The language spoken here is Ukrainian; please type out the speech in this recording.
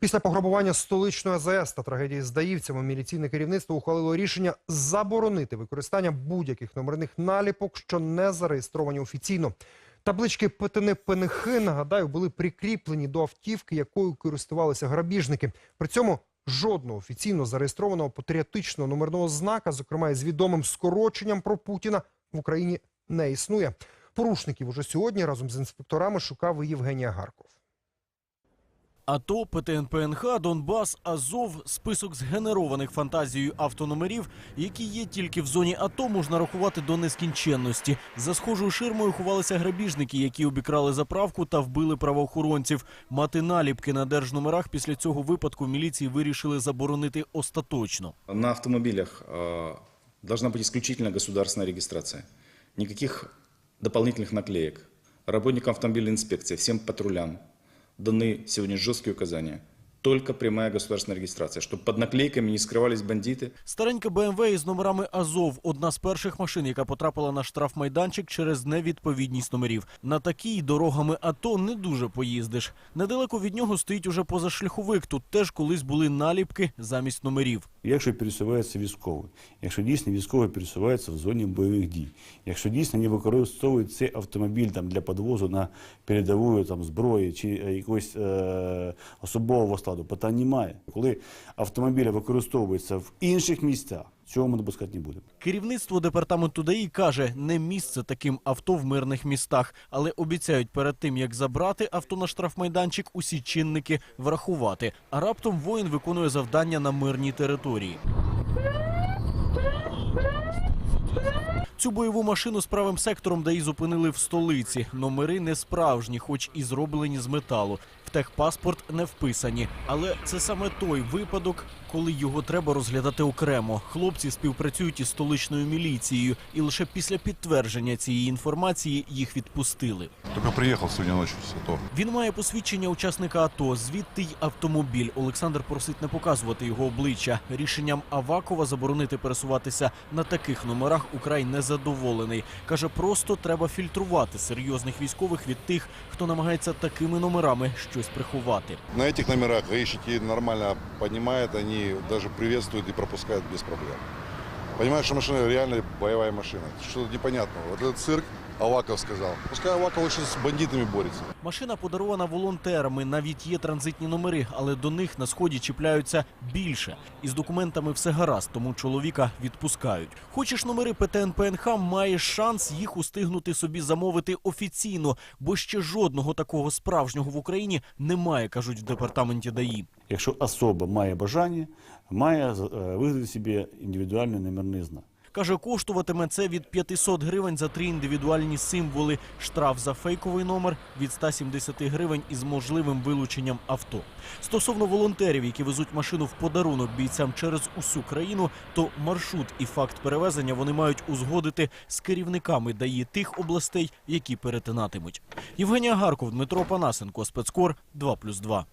Після пограбування столичної АЗС та трагедії з даївцями міліційне керівництво ухвалило рішення заборонити використання будь-яких номерних наліпок, що не зареєстровані офіційно. Таблички Петини Пенихи, нагадаю, були прикріплені до автівки, якою користувалися грабіжники. При цьому жодного офіційно зареєстрованого патріотичного номерного знака, зокрема із відомим скороченням про Путіна, в Україні не існує. Порушників уже сьогодні разом з інспекторами шукав Євгенія Гарков. АТО, ПТНПНХ, Донбас, Азов – список згенерованих фантазією автономерів, які є тільки в зоні АТО, можна рахувати до нескінченності. За схожою ширмою ховалися грабіжники, які обікрали заправку та вбили правоохоронців. Мати наліпки на держномерах після цього випадку в міліції вирішили заборонити остаточно. На автомобилях э, должна быть исключительно государственная регистрация. Никаких дополнительных наклеек. Работникам автомобильной инспекции, всем патрулям даны сегодня жесткие указания Только прямая государственная регистрация, чтобы под наклейками не скрывались бандиты. Старенька БМВ із номерами Азов – одна з перших машин, яка потрапила на штрафмайданчик через невідповідність номерів. На такій дорогами АТО не дуже поїздиш. Недалеко від нього стоїть уже позашляховик. Тут теж колись були наліпки замість номерів. Якщо пересувається військовий, якщо дійсно військовий пересувається в зоні бойових дій, якщо дійсно не використовують цей автомобіль там для підвозу на передову там зброї чи е, якогось е, особового складу, питань немає. Коли автомобіль використовується в інших місцях, цього ми допускати не будемо. Керівництво департаменту ДАІ каже, не місце таким авто в мирних містах, але обіцяють перед тим, як забрати авто на штрафмайданчик, усі чинники врахувати. А раптом воїн виконує завдання на мирній території. Цю бойову машину з правим сектором ДАІ зупинили в столиці. Номери не справжні, хоч і зроблені з металу. В техпаспорт не вписані. Але це саме той випадок, коли його треба розглядати окремо. Хлопці співпрацюють із столичною міліцією, і лише після підтвердження цієї інформації їх відпустили. Только приехал сегодня ночью с АТО. Він має посвідчення учасника АТО, звідти й автомобіль. Олександр просить не показувати його обличчя. Рішенням Авакова заборонити пересуватися на таких номерах Украй не задоволений. Каже, просто треба фільтрувати серйозних військових від тих, хто намагається такими номерами щось приховати. На этих номерах гаишники нормально поднимают, они даже приветствуют и пропускают без проблем. Понимаешь, что машина реально боевая машина. Что-то непонятного. Вот этот цирк Аваков сказал. Пускай Аваков лучше с бандитами борется. Машина подарована волонтерами. Навіть є транзитні номери, але до них на сході чіпляються більше. Із документами все гаразд, тому чоловіка відпускають. Хочеш номери ПТН ПНХ, маєш шанс їх устигнути собі замовити офіційно, бо ще жодного такого справжнього в Україні немає, кажуть в департаменті ДАІ. Якщо особа має бажання, має е, вигадати собі індивідуальний номерний знак. Каже, коштуватиме це від 500 гривень за три індивідуальні символи. Штраф за фейковий номер від 170 гривень із можливим вилученням авто. Стосовно волонтерів, які везуть машину в подарунок бійцям через усю країну, то маршрут і факт перевезення вони мають узгодити з керівниками ДАІ тих областей, які перетинатимуть. Євгенія Гарков, Дмитро Панасенко, спецкор 2+,2.